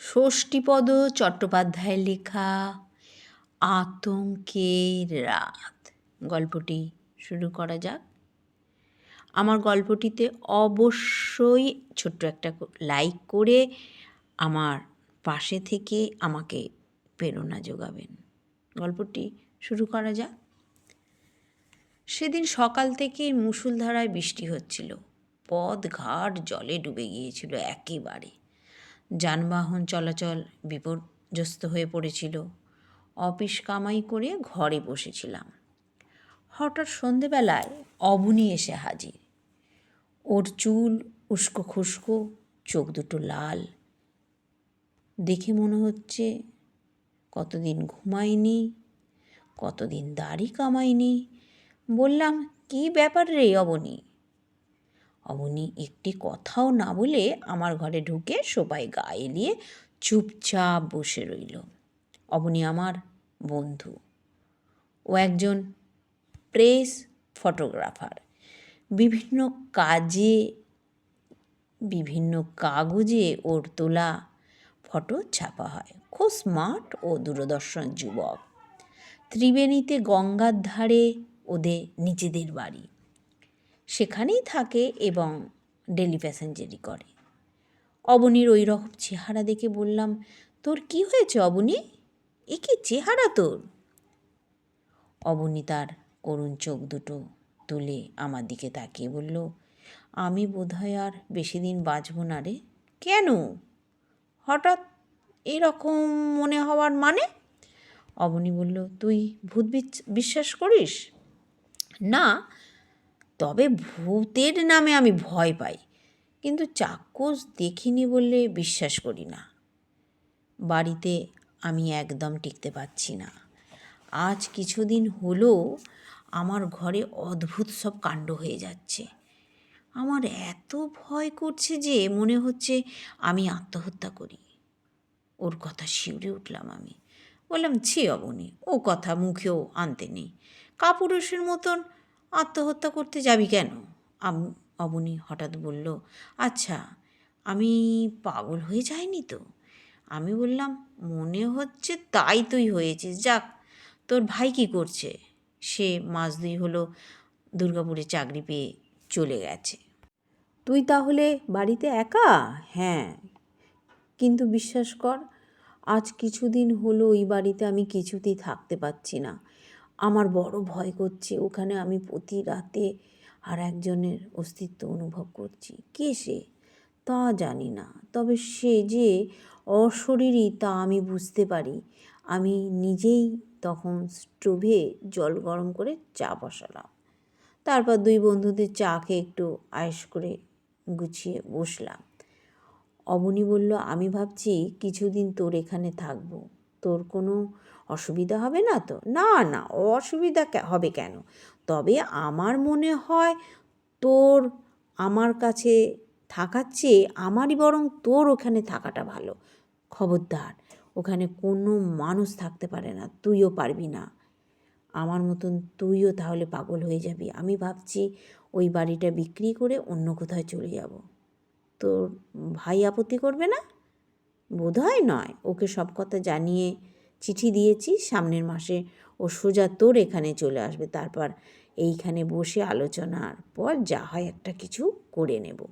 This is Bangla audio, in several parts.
ষষ্ঠীপদ চট্টোপাধ্যায়ের লেখা আতঙ্কের রাত। গল্পটি শুরু করা যাক। আমার গল্পটিতে অবশ্যই ছোট্ট একটা লাইক করে আমার পাশে থেকে আমাকে প্রেরণা যোগাবেন। গল্পটি শুরু করা যাক। সেদিন সকাল থেকে মুষলধারায় বৃষ্টি হচ্ছিল। পথ ঘাট জলে ডুবে গিয়েছিল একেবারে। যানবাহন চলাচল বিপর্যস্ত হয়ে পড়েছিল। অফিস কামাই করে ঘরে বসেছিলাম। হঠাৎ সন্ধেবেলায় অবনী এসে হাজির। ওর চুল উস্কো খুস্কো, চোখ দুটো লাল। দেখে মনে হচ্ছে কতদিন ঘুমায়নি, কতদিন দাড়ি কামায়নি। বললাম, কি ব্যাপার রে অবনী? অবনী একটি কথাও না বলে আমার ঘরে ঢুকে সবাই গা এলিয়ে চুপচাপ বসে রইল। অবনী আমার বন্ধু ও একজন প্রেস ফটোগ্রাফার। বিভিন্ন কাজে, বিভিন্ন কাগজে ওর তোলা ফটো ছাপা হয়। খুব স্মার্ট ও দূরদর্শন যুবক। ত্রিবেণীতে গঙ্গার ধারে ওদের নিজেদের বাড়ি। সেখানেই থাকে এবং ডেলি প্যাসেঞ্জারি করে। অবনীর ওই রকম চেহারা দেখে বললাম, তোর কি হয়েছে অবনী? এ কি চেহারা তোর? অবনী তার করুণ চোখ দুটো তুলে আমার দিকে তাকিয়ে বলল, আমি বোধহয় আর বেশি দিন বাঁচব না রে। কেন? হঠাৎ এরকম মনে হওয়ার মানে? অবনী বলল, তুই ভূত বিশ্বাস করিস? না তবে ভূতের নামে আমি ভয় পাই। কিন্তু চাক্ষুষ দেখিনি বললে বিশ্বাস করি না। বাড়িতে আমি একদম টিকতে পারছি না। আজ কিছুদিন হলো আমার ঘরে অদ্ভুত সব কাণ্ড হয়ে যাচ্ছে। আমার এত ভয় করছে যে মনে হচ্ছে আমি আত্মহত্যা করি। ওর কথা শিউরে উঠলাম আমি। বললাম, ছি অবনি, ও কথা মুখেও আনতে নেই। কাপুরুষের মতন আত্মহত্যা করতে যাবি কেন? অবনী হঠাৎ বলল আচ্ছা আমি পাগল হয়ে যাইনি তো? আমি বললাম, মনে হচ্ছে তাই তুই হয়েছিস। যাক, তোর ভাই কী করছে? সে মাস দুই হলো দুর্গাপুরে চাকরি পেয়ে চলে গেছে। তুই তাহলে বাড়িতে একা? হ্যাঁ। কিন্তু বিশ্বাস কর, আজ কিছুদিন হলো ওই বাড়িতে আমি কিছুতেই থাকতে পারছি না। আমার বড় ভয় করছে। ওখানে আমি প্রতি রাতে আর একজনের অস্তিত্ব অনুভব করছি। কে সে? তা জানি না। তবে সে যে অশরীরই তা আমি বুঝতে পারি। আমি নিজেই তখন স্টোভে জল গরম করে চা বসালাম। তারপর দুই বন্ধুদের চা খেয়ে একটু আয়েস করে গুছিয়ে বসলাম। অবনী বলল, আমি ভাবছি কিছুদিন তোর এখানে থাকব। তোর কোনো অসুবিধা হবে না তো? না না, অসুবিধা হবে কেন? তবে আমার মনে হয় তোর আমার কাছে থাকার চেয়ে আমারই বরং তোর ওখানে থাকাটা ভালো। খবরদার, ওখানে কোনো মানুষ থাকতে পারে না, তুইও পারবি না। আমার মতন তুইও তাহলে পাগল হয়ে যাবি। আমি ভাবছি ওই বাড়িটা বিক্রি করে অন্য কোথায় চলে যাব। তোর ভাই আপত্তি করবে না? বোধহয় নয়। ওকে সব কথা জানিয়ে চিঠি দিয়েছি। সামনের মাসে ও সোজা তোর এখানে চলে আসবে। তারপর এইখানে বসে আলোচনার পর যা হয় একটা কিছু করে নেব।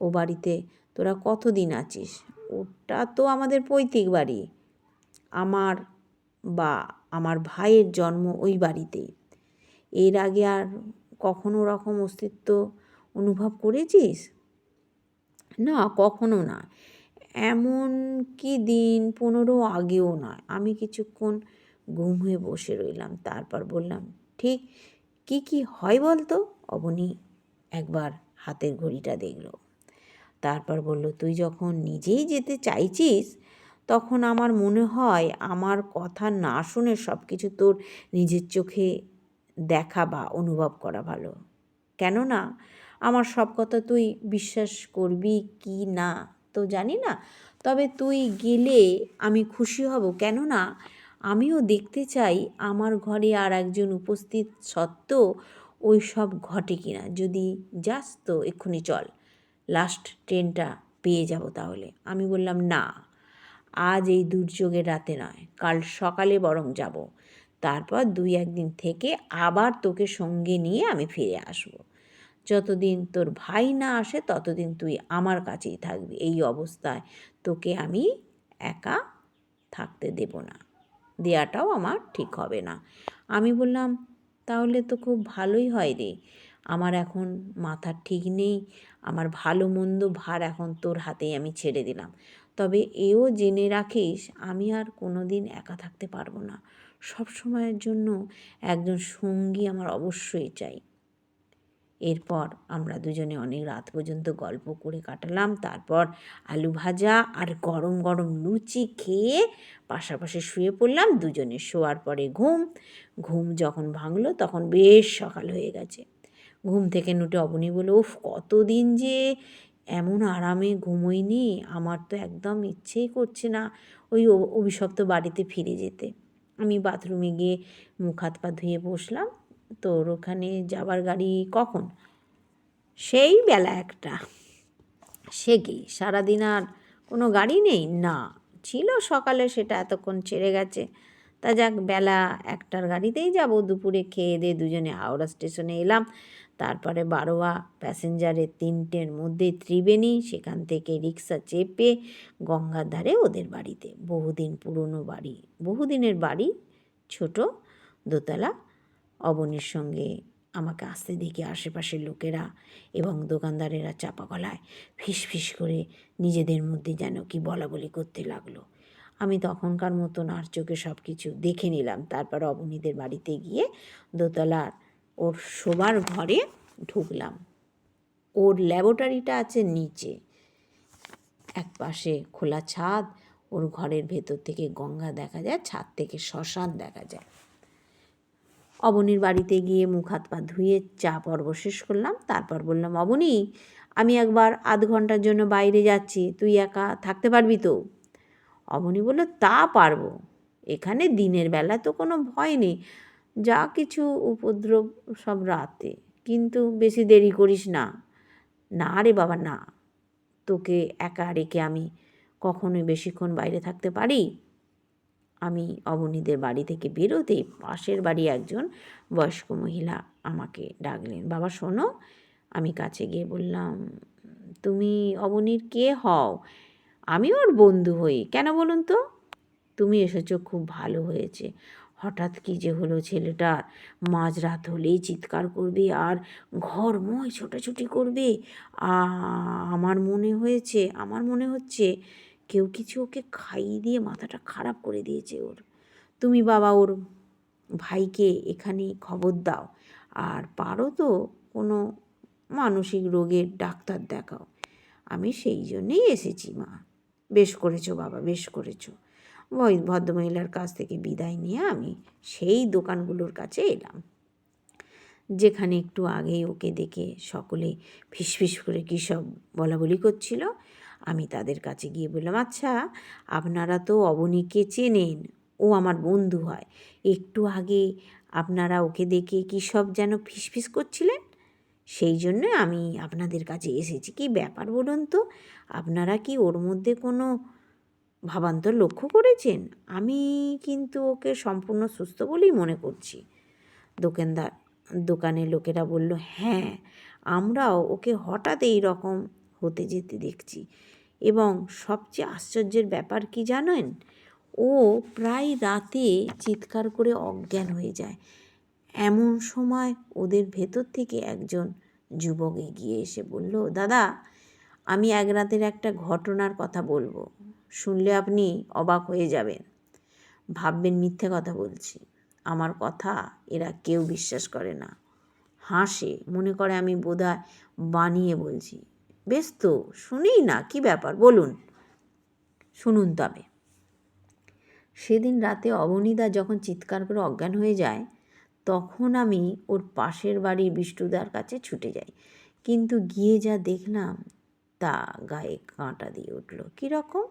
ও বাড়িতে, তোরা কতদিন আছিস? ওটা তো আমাদের পৈতৃক বাড়ি। আমার বা, আমার ভাইয়ের জন্ম ওই বাড়িতেই। এর আগে আর কখনো রকম অস্তিত্ব অনুভব করেছিস? না, কখনো না। এমন কি দিন? পনেরো আগেও নয়। আমি কিছুক্ষণ ঘুম হয়ে বসে রইলাম। তারপর বললাম, ঠিক, কি কি হয় বলতো? অবনী একবার হাতের ঘড়িটা দেখল। তারপর বলল, তুই যখন নিজেই যেতে চাইছিস, তখন আমার মনে হয় আমার কথা না শুনে সব কিছু তোর নিজের চোখে দেখা বা অনুভব করা ভালো। কেননা, আমার সব কথা তুই বিশ্বাস করবি কি না? তো জানি না। তবে তুই গেলে আমি খুশি হব। কেননা আমিও দেখতে চাই আমার ঘরে আর একজন উপস্থিত সত্ত্বেও ওই সব ঘটে কিনা। যদি যাস তো এক্ষুনি চল। লাস্ট ট্রেনটা পেয়ে যাব তাহলে। আমি বললাম, না, আজ এই দুর্যোগের রাতে নয়। কাল সকালে বরং যাব। তারপর দুই একদিন থেকে আবার তোকে সঙ্গে নিয়ে আমি ফিরে আসব। যতদিন তোর ভাই না আসে, ততদিন তুই আমার কাছেই থাকবি। এই অবস্থায় তোকে আমি একা থাকতে দেব না। দেয়াটাও আমার ঠিক হবে না। আমি বললাম, তাহলে তো খুব ভালোই হয় রে। আমার এখন মাথার ঠিক নেই, আমার ভালো মন্দ ভার এখন তোর হাতেই আমি ছেড়ে দিলাম। তবে এও জেনে রাখিস, আমি আর কোনো দিন একা থাকতে পারব না। সব সময়ের জন্য একজন সঙ্গী আমার অবশ্যই চাই। এরপর আমরা দুজনে অনেক রাত পর্যন্ত গল্প করে কাটালাম। তারপর আলু ভাজা আর গরম গরম লুচি খেয়ে পাশাপাশি শুয়ে পড়লাম, দুজনে শোয়ার পরে ঘুম। ঘুম যখন ভাঙলো তখন বেশ সকাল হয়ে গেছে। ঘুম থেকে নুটে অবনী বলে উফ, কতদিন যে এমন আরামে ঘুমোইনি, আমার তো একদম ইচ্ছেই করছে না ওই অভিশপ্ত বাড়িতে ফিরে যেতে। আমি বাথরুমে গিয়ে মুখ হাত পা ধুয়ে বসলাম। তোর ওখানে যাবার গাড়ি কখন? সেই বেলা একটা। সে কি, সারাদিন আর কোনো গাড়ি নেই? না, ছিল সকালে সেটা এতক্ষণ ছেড়ে গেছে। তা যাক, বেলা একটার গাড়িতেই যাব। দুপুরে খেয়ে দিয়ে দুজনে হাওড়া স্টেশনে এলাম। তারপরে বারোয়া প্যাসেঞ্জারের তিনটের মধ্যে ত্রিবেণী, সেখান থেকে রিক্সা চেপে গঙ্গার ধারে ওদের বাড়িতে। বহুদিন পুরনো বাড়ি। বহুদিনের বাড়ি, ছোট দোতলা। অবনীর সঙ্গে আমাকে আসতে দেখে আশেপাশের লোকেরা এবং দোকানদারেরা চাপা গলায় ফিস করে নিজেদের মধ্যে যেন কি বলা বলি করতে লাগল। আমি তখনকার মতন আর চোখে সব কিছু দেখে নিলাম। তারপর অবনীদের বাড়িতে গিয়ে দোতলার ওর শোবার ঘরে ঢুকলাম। ওর ল্যাবরেটরিটা আছে নিচে। এক পাশে খোলা ছাদ, ওর ঘরের ভেতর থেকে গঙ্গা দেখা যায়, ছাদ থেকে শ্মশান দেখা যায়। অবনীর বাড়িতে গিয়ে মুখ হাত পা ধুয়ে চা পর্ব শেষ করলাম। তারপর বললাম, অবনী, আমি একবার আধ ঘণ্টার জন্য বাইরে যাচ্ছি, তুই একা থাকতে পারবি তো? অবনী বলল, তা পারব। এখানে দিনের বেলা তো কোনো ভয় নেই। যা কিছু উপদ্রব সব রাতে। কিন্তু বেশি দেরি করিস না। না রে বাবা, না। তোকে একা রেখে আমি কখনোই বেশিক্ষণ বাইরে থাকতে পারি? আমি অবনীদের বাড়ি থেকে বেরোতেই পাশের বাড়ি একজন বয়স্ক মহিলা আমাকে ডাকলেন, বাবা, শোনো। আমি কাছে গিয়ে বললাম, তুমি অবনীর কে হও? আমি ওর বন্ধু হই। কেন বলুন তো? তুমি এসেছ, খুব ভালো হয়েছে। হঠাৎ কি যে হলো ছেলেটার মাঝরাত হলেই চিৎকার করবে আর ঘরময় ছোটাছুটি করবে। আমার মনে হয়েছে, আমার মনে হচ্ছে। কেউ কিছু ওকে খাইয়ে দিয়ে মাথাটা খারাপ করে দিয়েছে ওর। তুমি বাবা, ওর ভাইকে এখানে খবর দাও। আর পারো তো কোনো মানসিক রোগের ডাক্তার দেখাও। আমি সেই জন্যেই এসেছি, মা। বেশ করেছ বাবা, বেশ করেছ। ভদ্রমহিলার কাছ থেকে বিদায় নিয়ে আমি সেই দোকানগুলোর কাছে এলাম। যেখানে একটু আগেই ওকে দেখে সকলে ফিসফিস করে কী সব বলা বলি করছিল। আমি তাদের কাছে গিয়ে বললাম আচ্ছা আপনারা তো অবনীকে চেনেন, ও আমার বন্ধু হয়। একটু আগে আপনারা ওকে দেখে কী সব যেন ফিসফিস করছিলেন? সেই জন্য আমি আপনাদের কাছে এসেছি। কি ব্যাপার বলুন তো? আপনারা কি ওর মধ্যে কোনো ভাবান্তর লক্ষ্য করেছেন? আমি কিন্তু ওকে সম্পূর্ণ সুস্থ বলেই মনে করছি। দোকানদার, দোকানের লোকেরা বলল হ্যাঁ আমরাও ওকে হঠাৎ এই রকম হতে যেতে দেখছি। এবং সবচেয়ে আশ্চর্যের ব্যাপার কি জানেন? ও প্রায় রাতে চিৎকার করে অজ্ঞান হয়ে যায়। এমন সময় ওদের ভেতর থেকে একজন যুবক এগিয়ে এসে বলল, দাদা, আমি এক রাতের একটা ঘটনার কথা বলব। শুনলে আপনি অবাক হয়ে যাবেন। ভাববেন মিথ্যে কথা বলছি। আমার কথা এরা কেউ বিশ্বাস করে না। হাসে, মনে করে আমি বোধহয় বানিয়ে বলছি। বেশ তো, শুনেই না, কি ব্যাপার? বলুন। শুনুন তবে। সেদিন রাতে অবনীদা যখন চিৎকার করে অজ্ঞান হয়ে যায়, তখন আমি ওর পাশের বাড়ির বিষ্ণুদার কাছে ছুটে যাই। কিন্তু গিয়ে যা দেখলাম, তা গায়ে কাঁটা দিয়ে উঠল। কীরকম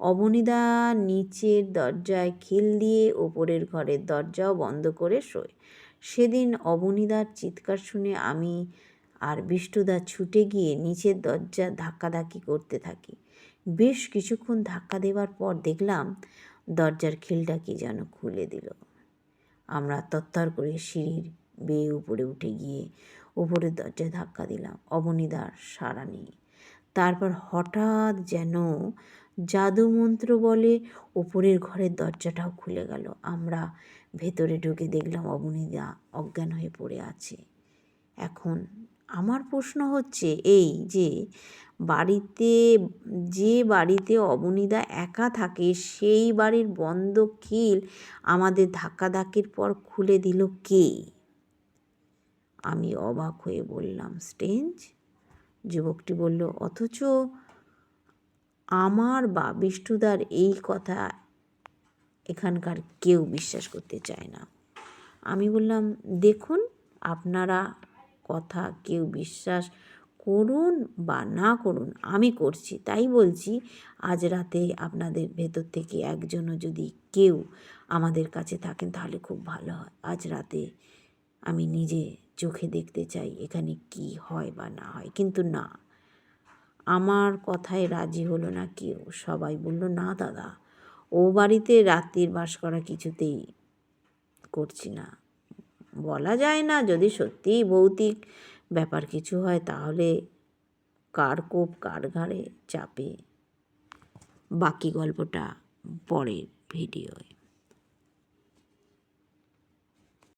অবনীদা নিচের দরজায় খিল দিয়ে ওপরের ঘরের দরজাও বন্ধ করে শোয়। সেদিন অবনীদার চিৎকার শুনে আমি আর বিষ্টুদা ছুটে গিয়ে নিচের দরজা ধাক্কাধাক্কি করতে থাকি। বেশ কিছুক্ষণ ধাক্কা দেওয়ার পর দেখলাম দরজার খিলটা কি যেন খুলে দিল। আমরা তত্তর করে সিঁড়ির বেয়ে উপরে উঠে গিয়ে উপরের দরজায় ধাক্কা দিলাম। অবনীদার সাড়া নেই তারপর হঠাৎ যেন জাদু মন্ত্র বলে ওপরের ঘরের দরজাটাও খুলে গেল। আমরা ভেতরে ঢুকে দেখলাম অবনীদা অজ্ঞান হয়ে পড়ে আছে। এখন আমার প্রশ্ন হচ্ছে এই যে বাড়িতে যে বাড়িতে অবনীদা একা থাকে, সেই বাড়ির বন্ধ খিল আমাদের ধাক্কাধাক্কির পর খুলে দিল কে? আমি অবাক হয়ে বললাম, স্টেঞ্জ? যুবকটি বলল, অথচ আমার বা বিষ্ণুদার এই কথা এখানকার কেউ বিশ্বাস করতে চায় না। আমি বললাম, দেখুন, আপনারা কথা, কেউ বিশ্বাস করুন বা না করুন, আমি করছি, তাই বলছি। আজ রাতে আপনাদের ভেতর থেকে একজনও যদি কেউ আমাদের কাছে থাকেন, তাহলে খুব ভালো হয়। আজ রাতে আমি নিজে চোখে দেখতে চাই এখানে কি হয় বা না হয়। কিন্তু না, আমার কথায় রাজি হলো না কেউ। সবাই বলল, না দাদা, ও বাড়িতে রাত্রির বাস করা কিছুতেই করছি না। বলা যায় না যদি সত্যিই ভৌতিক ব্যাপার কিছু হয় তাহলে কার কোপ কার ঘাড়ে চাপে। বাকি গল্পটা পরের ভিডিওয়।